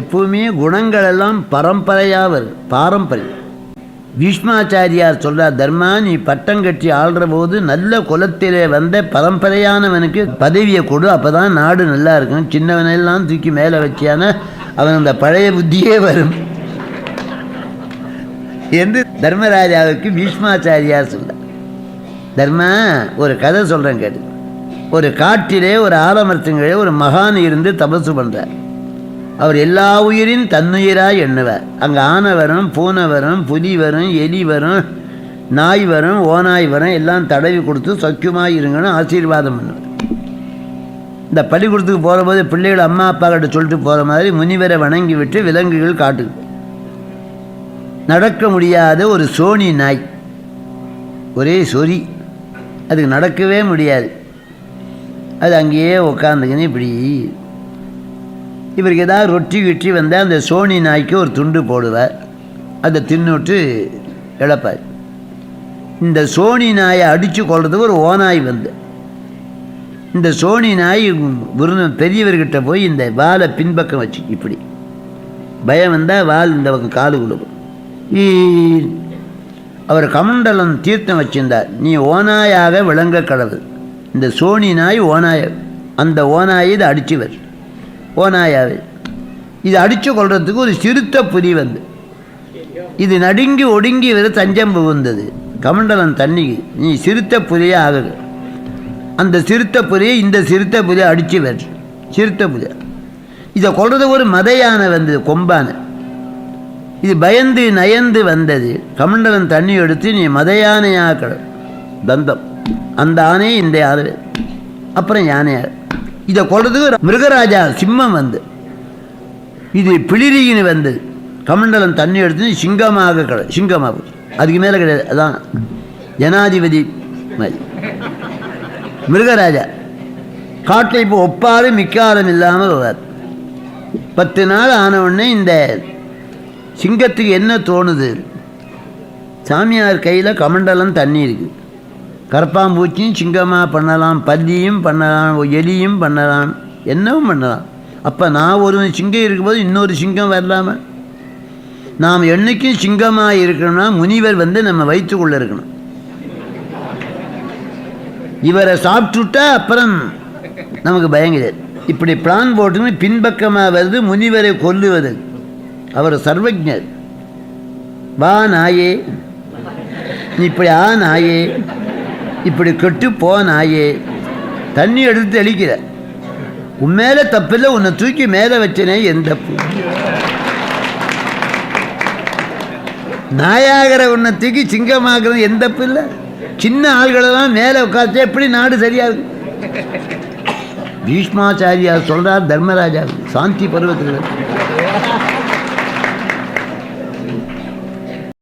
எப்பவுமே குணங்கள் எல்லாம் பரம்பரையாக வரும் பாரம்பரியம். பீஷ்மாச்சாரியார் சொல்கிறார் தர்மா நீ பட்டம் கட்டி ஆள்ற போது நல்ல குலத்திலே வந்த பரம்பரையானவனுக்கு பதவியை கொடு அப்போ தான் நாடு நல்லா இருக்கும். சின்னவனெல்லாம் தூக்கி மேலே வச்சியான அவன் அந்த பழைய புத்தியே வரும். என்று தர்மராஜாவுக்கு பீஷ்மாச்சாரியார் சொல்ல தர்மா ஒரு கதை சொல்கிறேன் கேட்டு. ஒரு காட்டிலே ஒரு ஆலமரத்துங்களே ஒரு மகான் இருந்து தபசு பண்ணுறார் அவர் எல்லா உயிரின் தன்னுயிராக எண்ணுவார். அங்கே ஆனை வரும் பூனை வரும் புலி வரும் எலி வரும் நாய் வரும் ஓநாய் வரும் எல்லாம் தடவி கொடுத்து சக்கியமாக இருங்கன்னு ஆசீர்வாதம் பண்ணுவார். இந்த பள்ளிக்கூடத்துக்கு போகிற போது பிள்ளைகள் அம்மா அப்பா கிட்ட சொல்லிட்டு போகிற மாதிரி முனிவரை வணங்கி விட்டு விலங்குகள் காட்டு நடக்க முடியாத ஒரு சோனி நாய். ஒரே சொறி. அதுக்கு நடக்கவே முடியாது. அது அங்கேயே உட்காந்துக்கின்னு இப்படி இவருக்கு ஏதாவது ரொட்டி கிட்டி வந்தால் அந்த சோனி நாய்க்கு ஒரு துண்டு போடுவார். அதை தின்னுட்டு இழப்பார். இந்த சோனி நாயை அடித்து கொள்றதுக்கு ஒரு ஓநாய் வந்து. இந்த சோனி நாய் விருந்த பெரியவர்கிட்ட போய் இந்த வாலை பின்பக்கம் வச்சு இப்படி. பயம் வந்தால் வால் இந்த பக்கம் காலு கொடுக்கும். அவர் கமண்டலம் தீர்த்தம் வச்சிருந்தார். நீ ஓநாயாக விளங்க கடவுள். இந்த சோனி நாய் ஓனாய் அந்த ஓனாயை இதை அடிச்சுவர் ஓநாயாவே இது அடித்து கொள்றதுக்கு ஒரு சிறுத்த புலி வந்து. இது நடுங்கி ஒடுங்கி வர தஞ்சம் புகுந்தது. கமண்டலம் தண்ணிக்கு நீ சிறுத்த புலியே ஆகுது அந்த சிறுத்த புலியை இந்த சிறுத்த புலியை அடித்து ver சிறுத்த புலி. இதை கொள்றது ஒரு மதையான வந்தது கொம்பான. இது பயந்து நயந்து வந்தது. கமண்டலம் தண்ணி எடுத்து நீ மதையானையாக தந்தம். அந்த ஆனை இந்த யானை அப்புறம் யானையார். இதை கொள்றதுக்கு மிருகராஜா சிம்மம் வந்து. இது பிளிரின்னு வந்து கமண்டலம் தண்ணி எடுத்து சிங்கமாக கிட சிங்கமாக அதுக்கு மேலே கிடையாது. அதான் ஜனாதிபதி மாதிரி. மிருகராஜா காட்டில் இப்போ ஒப்பாரும் மிக்காரும் இல்லாமல் வருவார் பத்து நாள் ஆன உடனே இந்த சிங்கத்துக்கு என்ன தோணுது? சாமியார் கையில் கமண்டலம் தண்ணி இருக்குது கரப்பாம்பூச்சியும் சிங்கமாக பண்ணலாம் பல்லியும் பண்ணலாம் எலியும் பண்ணலாம் என்னவும் பண்ணலாம். அப்போ நான் ஒரு சிங்கம் இருக்கும்போது இன்னொரு சிங்கம் வரலாமல் நாம் என்னைக்கும் சிங்கமாக இருக்கணும்னா முனிவர் வந்து நம்ம வயிற்றுக்குள்ளே இருக்கணும். இவரை சாப்பிட்டுட்டா அப்புறம் நமக்கு பயங்கிறது இப்படி பிளான் போட்டுன்னு பின்பக்கமாக வருது முனிவரை கொல்லுவது. அவர் சர்வஜர் வா நாயே. நீ இப்படி ஆ நாயே. இப்படி கெட்டு போ நாயே தண்ணி எடுத்து தெளிக்கிற. உன் மேலே தப்பில்லை உன்னை தூக்கி மேலே வச்சனே என் தப்பு நாயாகிற உன்னை தூக்கி சிங்கமாகிறது எந்த தப்பு இல்லை சின்ன ஆள்களெல்லாம் மேலே உட்காந்து எப்படி நாடு சரியா பீஷ்மாச்சாரியார் சொல்றார் தர்மராஜா சாந்தி பருவத்தில்